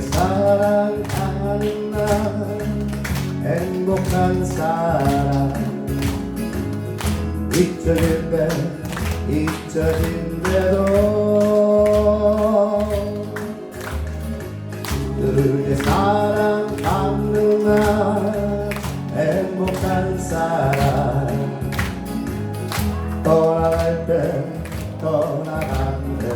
사랑하는 나 행복한 사랑. 잊혀진데 잊혀진데도 그대 사랑하는 나 행복한 사랑. 떠날 때 떠나간대도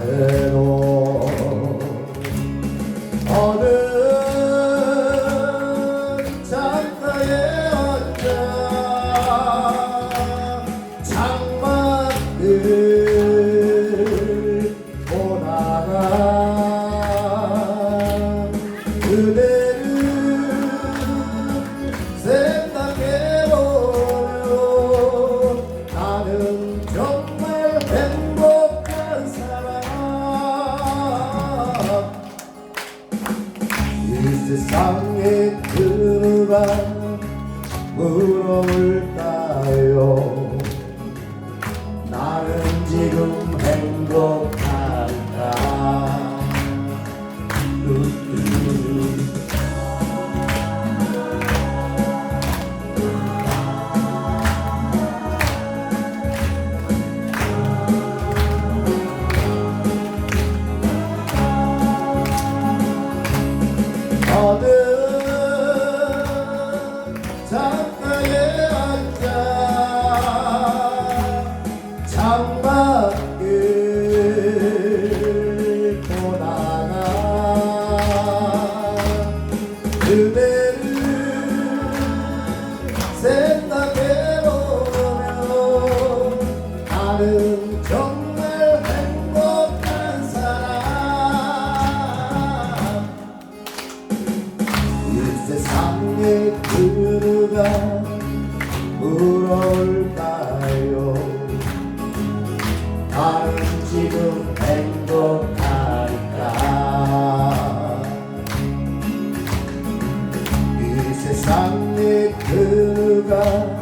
세상에 그가 세상에 그가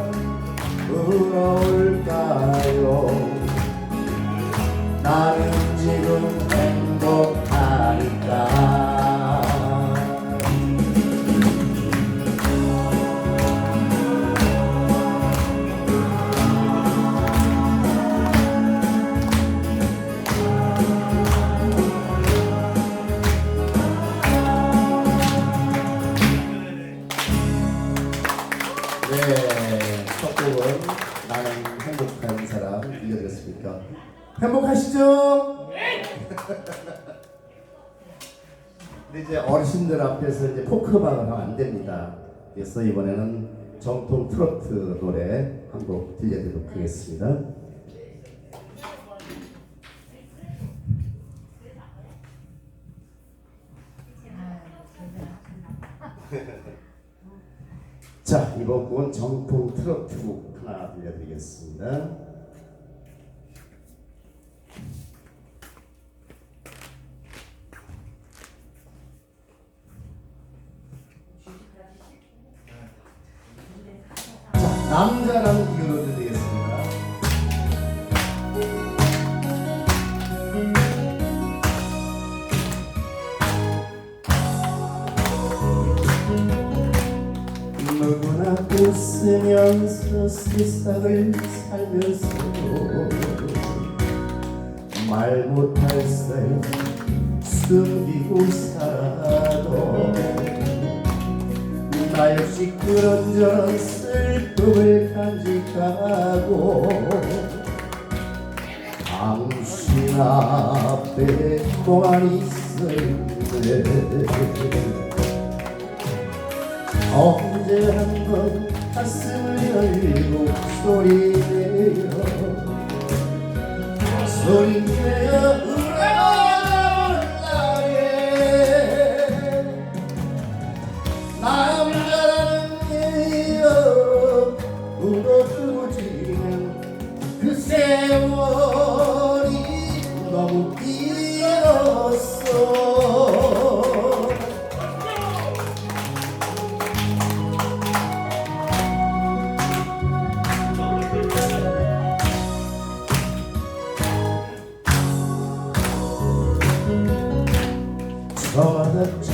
들려드렸습니까? 행복하시죠? 근데 이제 어르신들 앞에서 이제 포크방을 하면 안 됩니다. 그래서 이번에는 정통 트로트 노래 한 곡 들려드리도록 하겠습니다. 자, 이번 곡은 정통 트로트 곡 하나 들려드리겠습니다. 남자라는 이유로 드리겠습니다. 누구나 웃으면서 세상을 살면서도 말 못할 사이 숨기고 살아도 나 역시 그런저런 슬픔을 간직하고 당신 앞에 고만 있을때 언제 한번 가슴을 열고 소리내어 소리내어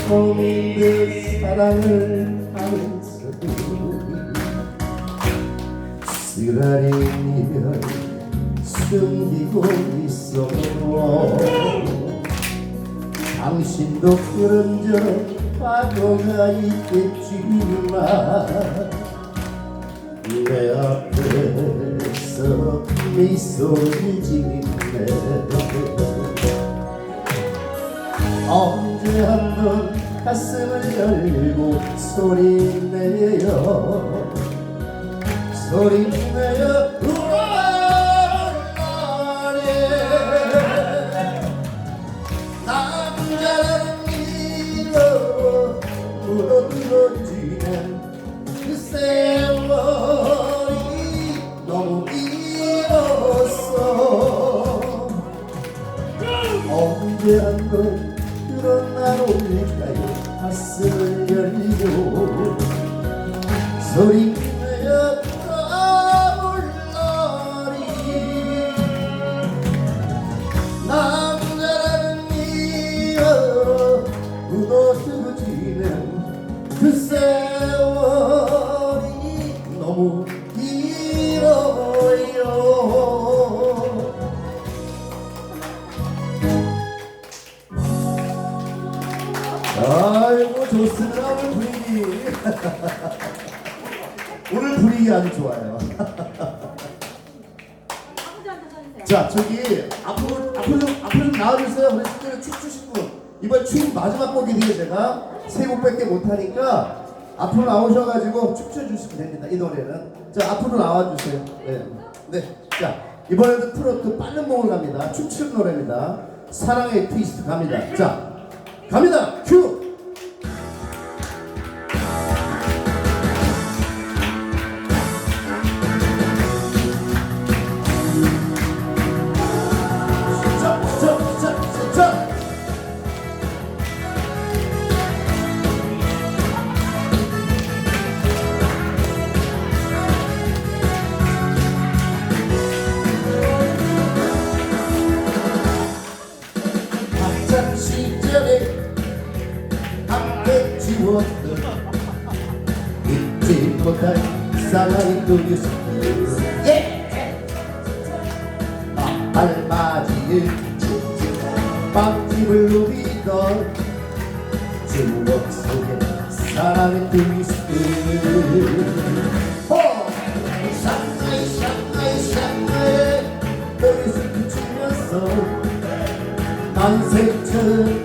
처음인 그 사랑을 하면서도 쓰라리면 숨기고 있어 당신도 그런 적 과거가 있겠지만 내 앞에서 미소를 짓네 언제 한번 가슴을 열고 소리 내요. 소리 내요 아이고 좋습니다. 오늘 분위기. 오늘 분위기 아주 좋아요. 자 저기 앞으로 앞으로 좀 앞으로 좀 나와주세요. 우리 친구들 춤추신 분. 이번 춤 마지막 곡이에요 제가. 세 곡밖에 못하니까 앞으로 나오셔가지고 춤춰주시면 됩니다 이 노래는. 자 앞으로 나와주세요. 네. 네. 자 이번에도 트로트 빠른 몸을 갑니다. 춤추는 노래입니다. 사랑의 트위스트 갑니다. 자 갑니다. 큐 함께 지웠던 잊지 못할 그 뉴스 예! 알맞이에 빵집을 누비던 추억 속에 트위스트 추면서 난생 처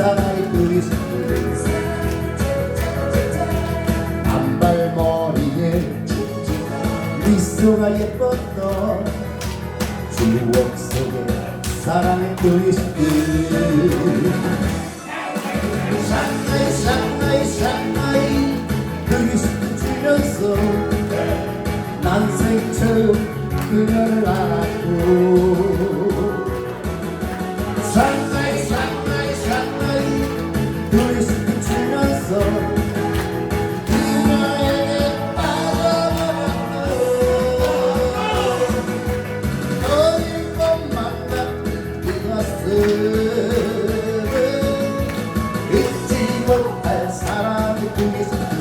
사나이 트위스트 단발머리에 미소가 예뻤던 추억 속에 사랑의 트위스트 샹하이 샹하이 샹하이 트위스트 추면서 난생 처음 그녀를 알았고 Sarah, the police.